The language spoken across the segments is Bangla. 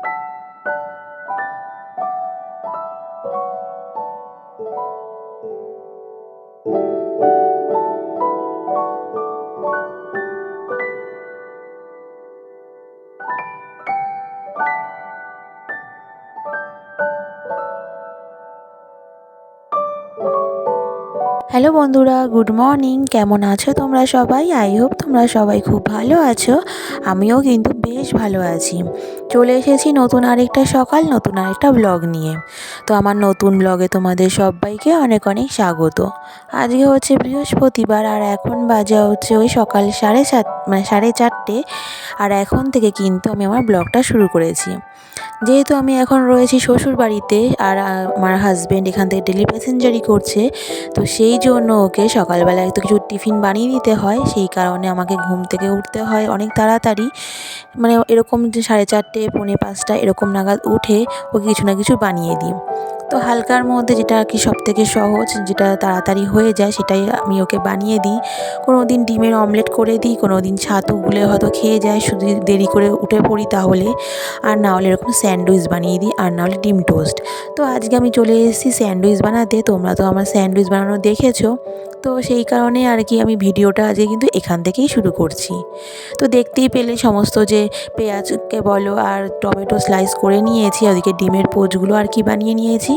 you হ্যালো বন্ধুরা, গুড মর্নিং। কেমন আছো তোমরা সবাই? আই হোপ তোমরা সবাই খুব ভালো আছো। আমিও কিন্তু বেশ ভালো আছি। চলে এসেছি নতুন আরেকটা সকাল, নতুন আরেকটা ব্লগ নিয়ে। তো আমার নতুন ব্লগে তোমাদের সবাইকে অনেক অনেক স্বাগত। আজকে হচ্ছে বৃহস্পতিবার আর এখন বাজে হচ্ছে ওই সকাল সাড়ে সাত মানে সাড়ে চারটে। আর এখন থেকে কিন্তু আমি আমার ব্লগটা শুরু করেছি। যেহেতু আমি এখন রয়েছি শ্বশুর বাড়িতে আর আমার হাজব্যান্ড এখান থেকে ডেলি প্যাসেঞ্জারি করছে, তো সেই জন্য ওকে সকালবেলা একটু কিছু টিফিন বানিয়ে দিতে হয়। সেই কারণে আমাকে ঘুম থেকে উঠতে হয় অনেক তাড়াতাড়ি। মানে এরকম সাড়ে চারটে, পৌনে পাঁচটা এরকম নাগাদ উঠে ওকে কিছু না কিছু বানিয়ে দিই। তো হালকার মধ্যে যেটা আর কি সব থেকে সহজ, যেটা তাড়াতাড়ি হয়ে যায় সেটাই আমি ওকে বানিয়ে দিই। কোনো দিন ডিমের অমলেট করে দিই কোনো দিন ছাতু গুলে হয়তো খেয়ে যায়, শুধু দেরি করে উঠে পড়ি তাহলে। আর না হলে এরকম স্যান্ডউইচ বানিয়ে দিই আর না হলে ডিম টোস্ট। তো আজকে আমি চলে এসেছি স্যান্ডউইচ বানাতে, তোমরা তো আমার স্যান্ডউইচ বানানো দেখেছ। তো সেই কারণে আর কি আমি ভিডিওটা আজকে কিন্তু এখান থেকেই শুরু করছি। তো দেখতেই পেলে সমস্ত যে পেঁয়াজকে বলো আর টমেটো স্লাইস করে নিয়েছি, ওদিকে ডিমের পোচগুলো আর কি বানিয়ে নিয়েছি।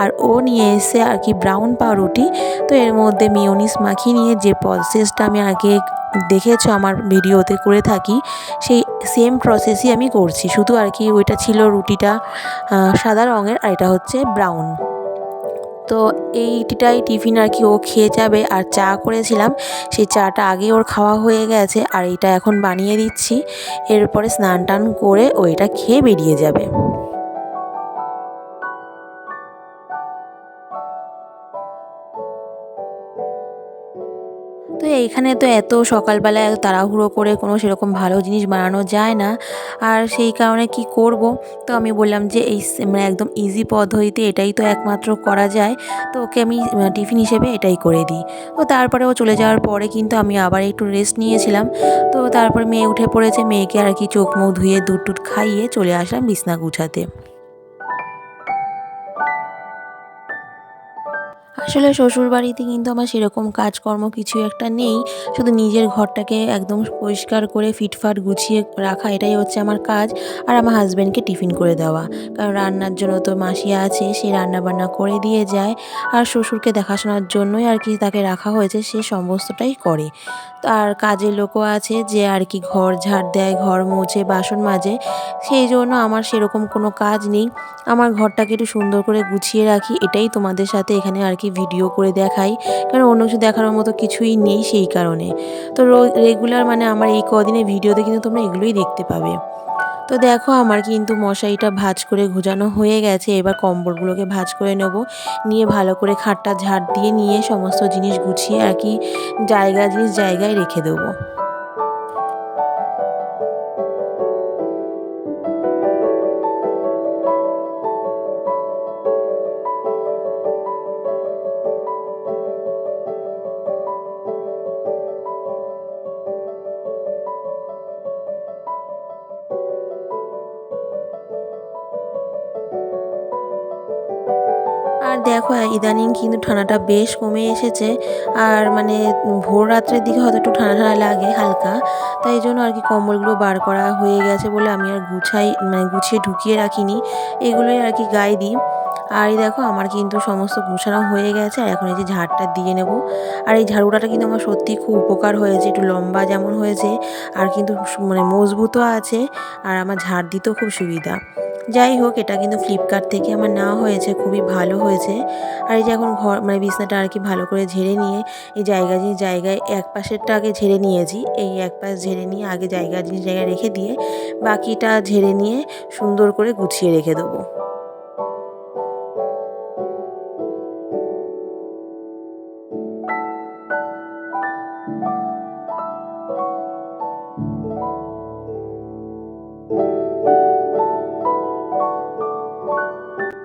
আর ও নিয়ে এসে আর কি ব্রাউন পাউরুটি। তো এর মধ্যে মিওনিস মাখিয়ে নিয়ে যে প্রসেসটা আমি আগে দেখেছ আমার ভিডিওতে করে থাকি, সেই সেম প্রসেসই আমি করছি। শুধু আর কি ওইটা ছিল রুটিটা সাদা রঙের আর এটা হচ্ছে ব্রাউন তো এইটাই টিফিন আর কি ও খেয়ে যাবে। আর চা করেছিলাম, সেই চাটা আগে ওর খাওয়া হয়ে গেছে। আর এটা এখন বানিয়ে দিচ্ছি। এরপরে স্নান টান করে ওইটা খেয়ে বেরিয়ে যাবে। তো এইখানে তো এত সকালবেলা তাড়াহুড়ো করে কোনো সেরকম ভালো জিনিস বানানো যায় না। আর সেই কারণে কি করব? তো আমি বললাম যে এই মানে একদম ইজি পদ্ধতিতে এটাই তো একমাত্র করা যায়। তো ওকে আমি টিফিন হিসেবে এটাই করে দিই। তো তারপরে ও চলে যাওয়ার পরে কিন্তু আমি আবার একটু রেস্ট নিয়েছিলাম। তো তারপর মেয়ে উঠে পড়েছে, মেয়েকে আর কি চোখ মুখ ধুয়ে দুধ টুধ খাইয়ে চলে আসলাম বিছনা গুছাতে। আসলে শ্বশুর বাড়িতে কিন্তু আমার সেরকম কাজকর্ম কিছু একটা নেই। শুধু নিজের ঘরটাকে একদম পরিষ্কার করে, ফিটফাট গুছিয়ে রাখা, এটাই হচ্ছে আমার কাজ। আর আমার হাজব্যান্ডকে টিফিন করে দেওয়া। কারণ রান্নার জন্য তো মাসিয়া আছে, সে রান্না বান্না করে দিয়ে যায়। আর শ্বশুরকে দেখাশোনার জন্যই আর কি তাকে রাখা হয়েছে, সে সমস্তটাই করে। আর কাজের লোকও আছে যে আর কি ঘর ঝাড় দেয়, ঘর মুছে, বাসন মাজে। সেই জন্য আমার সেরকম কোনো কাজ নেই। আমার ঘরটাকে একটু সুন্দর করে গুছিয়ে রাখি, এটাই তোমাদের সাথে এখানে আর কি ভিডিও করে দেখাই। কারণ অন্য কিছু দেখানোর মতো কিছুই নেই সেই কারণে। তো রেগুলার মানে আমার এই কদিনের ভিডিওতে কিন্তু তোমরা এগুলোই দেখতে পাবে। তো দেখো আমার কিন্তু মশারিটা ভাজ করে ঘোজানো হয়ে গেছে। এবার কম্বলগুলোকে ভাজ করে নেব। নিয়ে ভালো করে খাটটা ঝাড় দিয়ে নিয়ে সমস্ত জিনিস গুছিয়ে আর কি জায়গা জিনিস জায়গায় রেখে দেবো। দেখো, ইদানিং কিন্তু ঠান্ডাটা বেশ কমে এসেছে। আর মানে ভোর রাত্রের দিকে হয়তো একটু ঠান্ডা ঠান্ডা লাগে হালকা। তাই জন্য আর কি কম্বলগুলো বার করা হয়ে গেছে বলে আমি আর গুছাই মানে গুছিয়ে ঢুকিয়ে রাখিনি। এগুলোই আর কি গায়ে দিই। আর এই দেখো, আমার কিন্তু সমস্ত গুছানো হয়ে গেছে। আর এখন এই যে ঝাড়টা দিয়ে নেব। আর এই ঝাড়ুটাটা কিন্তু আমার সত্যি খুব উপকার হয়েছে, একটু লম্বা যেমন হয়েছে। আর কিন্তু মানে মজবুতও আছে। আর আমার ঝাড় দিতেও খুব সুবিধা। যাই হোক, এটা কিন্তু ফ্লিপকার্ট থেকে আমার নেওয়া হয়েছে, খুবই ভালো হয়েছে। আর এই যে এখন ঘর মানে বিছনাটা আর কি ভালো করে ঝেড়ে নিয়ে, এই জায়গা জিনিস জায়গায় এক পাশেরটা আগে ঝেড়ে নিয়েছি, এই এক পাশ ঝেড়ে নিয়ে আগে জায়গা জিনিস জায়গায় রেখে দিয়ে, বাকিটা ঝেড়ে নিয়ে সুন্দর করে গুছিয়ে রেখে দেবো।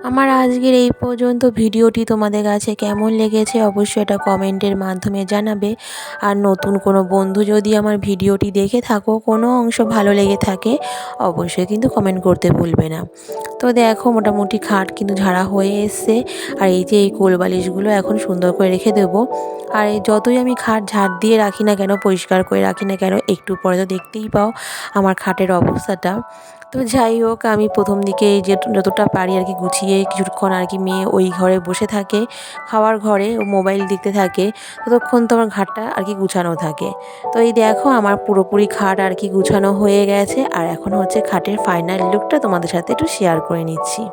আমার আজকের এই পর্যন্ত ভিডিওটি তোমাদের কাছে কেমন লেগেছে অবশ্যই এটা কমেন্টের মাধ্যমে জানাবে। আর নতুন কোনো বন্ধু যদি আমার ভিডিওটি দেখে থাকো, কোনো অংশ ভালো লেগে থাকে, অবশ্যই কিন্তু কমেন্ট করতে ভুলবে না। তো দেখো, মোটামুটি খাট কিন্তু ঝাড়া হয়ে এসছে। আর এই যে এই কোলবালিশগুলো এখন সুন্দর করে রেখে দেবো। আর এই যতই আমি খাট ঝাড় দিয়ে রাখি না কেন, পরিষ্কার করে রাখি না কেন, একটু পরে তো দেখতেই পাও আমার খাটের অবস্থাটা। তো যাই হোক, আমি প্রথম দিকে যে যতটা পারি আর কি গুছিয়ে কিছুক্ষণ আর কি মেয়ে ওই ঘরে বসে থাকে, খাওয়ার ঘরে ও মোবাইল দেখতে থাকে, ততক্ষণ তো আমার ঘাটটা আর কি গুছানো থাকে। তো এই দেখো, আমার পুরোপুরি খাট আর কি গুছানো হয়ে গেছে, আর এখন হচ্ছে খাটের ফাইনাল লুকটা তোমাদের সাথে একটু শেয়ার করে নিচ্ছি।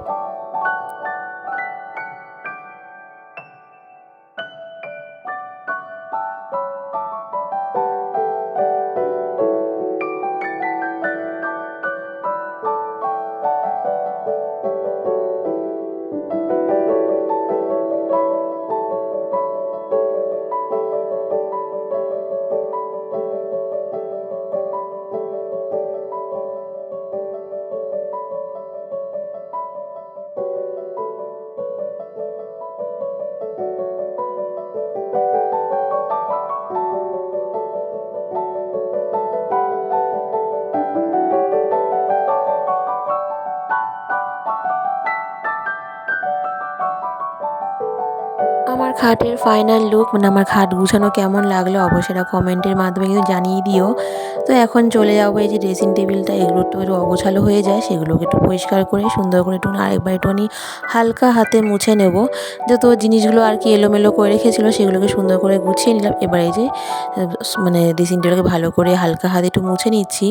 খাটের ফাইনাল লুক মানে আমার খাট গুছানো কেমন লাগল অবশ্যই এটা কমেন্টের মাধ্যমে কিন্তু জানিয়ে দিও। তো এখন চলে যাব এই যে ড্রেসিং টেবিলটা এগুলো একটু একটু অগোছালো হয়ে যায়, সেগুলোকে একটু পরিষ্কার করে সুন্দর করে একটু আরেকবার একটুখানি হালকা হাতে মুছে নেব। যত জিনিসগুলো আর কি এলোমেলো করে রেখেছিলো, সেগুলোকে সুন্দর করে গুছিয়ে নিলাম। এবার এই যে মানে ড্রেসিং টেবিলকে ভালো করে হালকা হাতে একটু মুছে নিচ্ছি।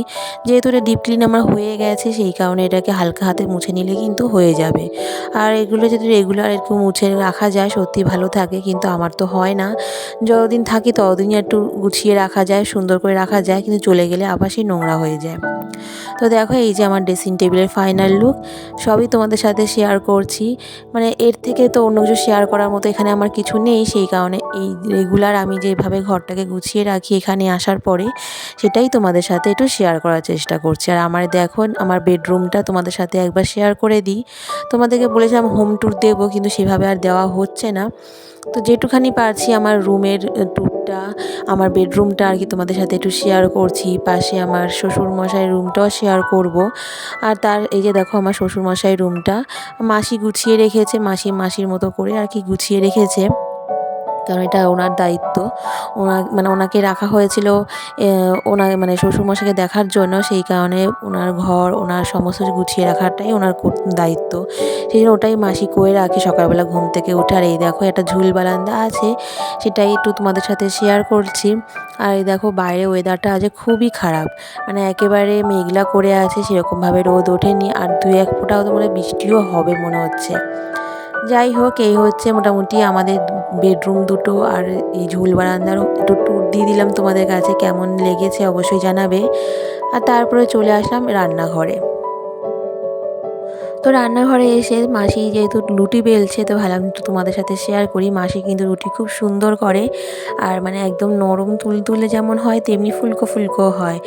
যেহেতু এটা ডিপ ক্লিন আমার হয়ে গেছে, সেই কারণে এটাকে হালকা হাতে মুছে নিলে কিন্তু হয়ে যাবে। আর এগুলো যদি রেগুলার একটু মুছে রাখা যায়, সত্যি ভালো থাকে কিন্তু আমার তো হয় না। যতদিন থাকি ততদিনই একটু গুছিয়ে রাখা যায়, সুন্দর করে রাখা যায়, কিন্তু চলে গেলে আবার সেই নোংরা হয়ে যায়। তো দেখো, এই যে আমার ড্রেসিং টেবিলের ফাইনাল লুক সবই তোমাদের সাথে শেয়ার করছি। মানে এর থেকে তো অন্য কিছু শেয়ার করার মতো এখানে আমার কিছু নেই। সেই কারণে এই রেগুলার আমি যেভাবে ঘরটাকে গুছিয়ে রাখি এখানে আসার পরে, সেটাই তোমাদের সাথে একটু শেয়ার করার চেষ্টা করছি। আর আমার দেখো, আমার বেডরুমটা তোমাদের সাথে একবার শেয়ার করে দিই। তোমাদেরকে বলেছিলাম হোম ট্যুর দেবো, কিন্তু সেভাবে আর দেওয়া হচ্ছে না। তো যেটুখানি পারছি আমার রুমের ট্যুরটা আমার বেডরুমটা আর কি তোমাদের সাথে একটু শেয়ার করছি। পাশে আমার শ্বশুরমশাই রুমটাও শেয়ার করব। আর তার, এই যে দেখো আমার শ্বশুরমশাই রুমটা মাসি গুছিয়ে রেখেছে, মাসি মাসির মতো করে আর কি গুছিয়ে রেখেছে। কারণ এটা ওনার দায়িত্ব। ওনা মানে ওনাকে রাখা হয়েছিল ওনার মানে শ্বশুরমশাইকে দেখার জন্য। সেই কারণে ওনার ঘর, ওনার সমস্ত গুছিয়ে রাখাটাই ওনার দায়িত্ব। সেই জন্য ওটাই মাসি করে রাখে সকালবেলা ঘুম থেকে উঠে আর এই দেখো একটা ঝুল বারান্দা আছে, সেটাই একটু তোমাদের সাথে শেয়ার করছি। আর এই দেখো বাইরে ওয়েদারটা আজ খুবই খারাপ। মানে একেবারে মেঘলা করে আছে, সেরকমভাবে রোদ ওঠেনি। আর দু এক ফোঁটাও তো মানে বৃষ্টিও হবে মনে হচ্ছে। যাই হোক, এই হচ্ছে মোটামুটি আমাদের বেডরুম দুটো আর এই ঝুল বারান্দার একটু ট্যুর দিয়ে দিলাম তোমাদের কাছে, কেমন লেগেছে অবশ্যই জানাবে। আর তারপরে চলে আসলাম রান্নাঘরে। তো রান্নাঘরে এসে মাসি যেহেতু রুটি বেলছে, তো ভাবলাম একটু তোমাদের সাথে শেয়ার করি। মাসি কিন্তু রুটি খুব সুন্দর করে আর মানে একদম নরম তুল তুলে যেমন হয়, তেমনি ফুলকো ফুলকো হয়।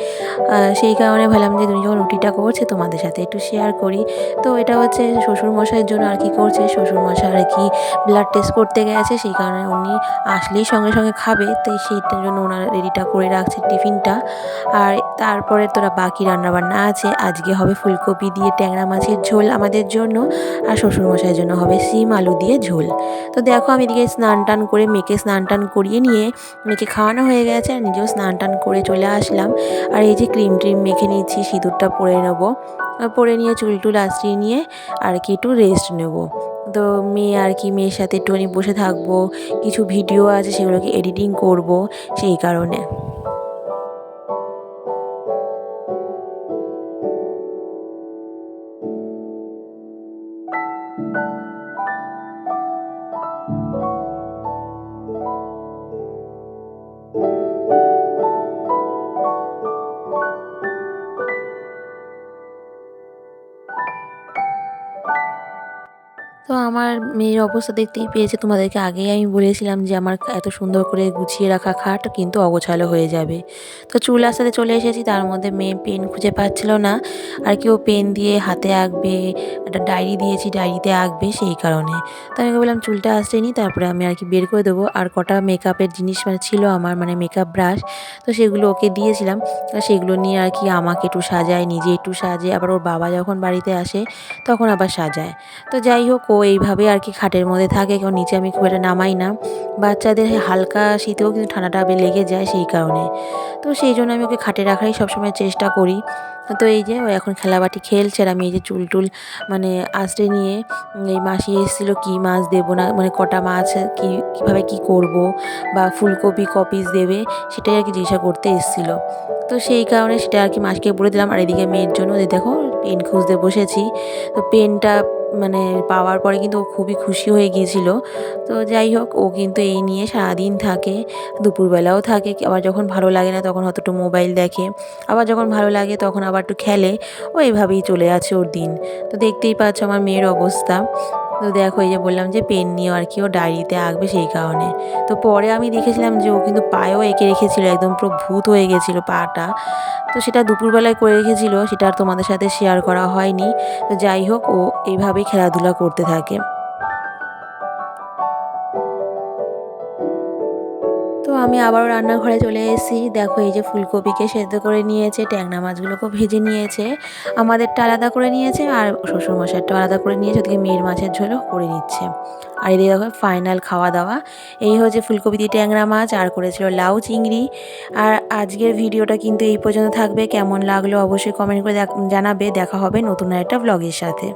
সেই কারণে ভাবলাম যে তুমি যখন রুটিটা করছে তোমাদের সাথে একটু শেয়ার করি। তো এটা হচ্ছে শ্বশুরমশাইয়ের জন্য আর কি করছে। শ্বশুরমশাই আর কি ব্লাড টেস্ট করতে গেছে, সেই কারণে উনি আসলেই সঙ্গে সঙ্গে খাবে। তো সেইটার জন্য ওনার রেডিটা করে রাখছে টিফিনটা। আর তারপরে তোরা বাকি রান্নাবান্না আছে। আজকে হবে ফুলকপি দিয়ে ট্যাংরা মাছের ঝোল। আমার আমাদের জন্য আর শ্বশুরমশাইয়ের জন্য হবে সিম, আলু দিয়ে ঝোল। তো দেখো আমি এদিকে স্নান টান করে মেয়েকে স্নান টান করিয়ে নিয়ে মেয়েকে খাওয়ানো হয়ে গেছে আর নিজেও স্নান টান করে চলে আসলাম। আর এই যে ক্রিম ট্রিম মেখে নিচ্ছি, সিঁদুরটা পরে নেব। পরে নিয়ে চুল টুল আশ্রিয়ে নিয়ে আর কি একটু রেস্ট নেব। তো মেয়ে আর কি মেয়ের সাথে একটুখানি বসে থাকব, কিছু ভিডিও আছে সেগুলোকে এডিটিং করব সেই কারণে। আমার মেয়ের অবস্থা দেখতেই পেয়েছে। তোমাদেরকে আগেই আমি বলেছিলাম যে আমার এত সুন্দর করে গুছিয়ে রাখা খাট কিন্তু অগোছালো হয়ে যাবে। তো চুল আসাতে চলে এসেছি, তার মধ্যে মেয়ে পেন খুঁজে পাচ্ছিল না। আর কেউ পেন দিয়ে হাতে আঁকবে, একটা ডায়েরি দিয়েছি, ডায়েরিতে আঁকবে সেই কারণে। তো আমি বললাম, চুলটা আসতে নি, তারপরে আমি আর কি বের করে দেবো। আর কটা মেকআপের জিনিস মানে ছিল আমার মানে মেকআপ ব্রাশ তো সেগুলো ওকে দিয়েছিলাম। সেগুলো নিয়ে আর কি আমাকে একটু সাজায়, নিজে একটু সাজে। আবার ওর বাবা যখন বাড়িতে আসে, তখন আবার সাজায়। তো যাই হোক, ও এইভাবে আর কি খাটের মধ্যে থাকে, কেউ নিচে আমি খুব একটা নামাই না। বাচ্চাদের হালকা শীতেও কিন্তু ঠান্ডাটা লেগে যায় সেই কারণে। তো সেই জন্য আমি ওকে খাটে রাখারই সবসময় চেষ্টা করি। তো এই যে ও এখন খেলাবাটি খেলছে আর আমি এই যে চুল টুল মানে আঁচড়ে নিয়ে এই মাসি এসেছিল কী মাছ দেবো না মানে কটা মাছ, কী, কীভাবে কী করব বা ফুলকপি কপিস দেবে সেটাই আর কি জিজ্ঞাসা করতে এসেছিল। তো সেই কারণে সেটা আর কি মাসকে বলে দিলাম, আর এদিকে মেয়ের জন্য দেখো পেন খুঁজতে বসেছি। তো পেনটা মানে পাওয়ার পরে কিন্তু ও খুবই খুশি হয়ে গিয়েছিল। তো যাই হোক, ও কিন্তু এই নিয়ে সারাদিন থাকে, দুপুরবেলাও থাকে। আবার যখন ভালো লাগে না তখন হয়তো মোবাইল দেখে, আবার যখন ভালো লাগে তখন আবার একটু খেলে। ও এভাবেই চলে আছে ওর দিন। তো দেখতেই পাচ্ছ আমার মেয়ের অবস্থা। তো দেখো এই যে বললাম যে পেন নিয়েও আর কি ও ডায়েরিতে আঁকবে সেই কারণে। তো পরে আমি দেখেছিলাম যে ও কিন্তু পায়েও এঁকে রেখেছিল, একদম পুরো ভূত হয়ে গেছিল পাটা। তো সেটা দুপুরবেলায় করে রেখেছিল, সেটা আর তোমাদের সাথে শেয়ার করা হয়নি। তো যাই হোক, ও এইভাবেই খেলাধুলা করতে থাকে। আমি আবারও রান্নাঘরে চলে এসেছি। দেখো এই যে ফুলকপিকে সেদ্ধ করে নিয়েছে, ট্যাংরা মাছগুলোকেও ভেজে নিয়েছে, আমাদেরটা আলাদা করে নিয়েছে আর শ্বশুরমশাইটা আলাদা করে নিয়েছে, ওদিকে মেয়ের মাছের ঝোলও করে নিচ্ছে। আর এদিকে দেখো ফাইনাল খাওয়া দাওয়া। এই হচ্ছে ফুলকপি দিয়ে ট্যাংরা মাছ, আর করেছিল লাউ চিংড়ি। আর আজকের ভিডিওটা কিন্তু এই পর্যন্ত থাকবে। কেমন লাগল অবশ্যই কমেন্ট করে জানাবে। দেখা হবে নতুন একটা ব্লগের সাথে।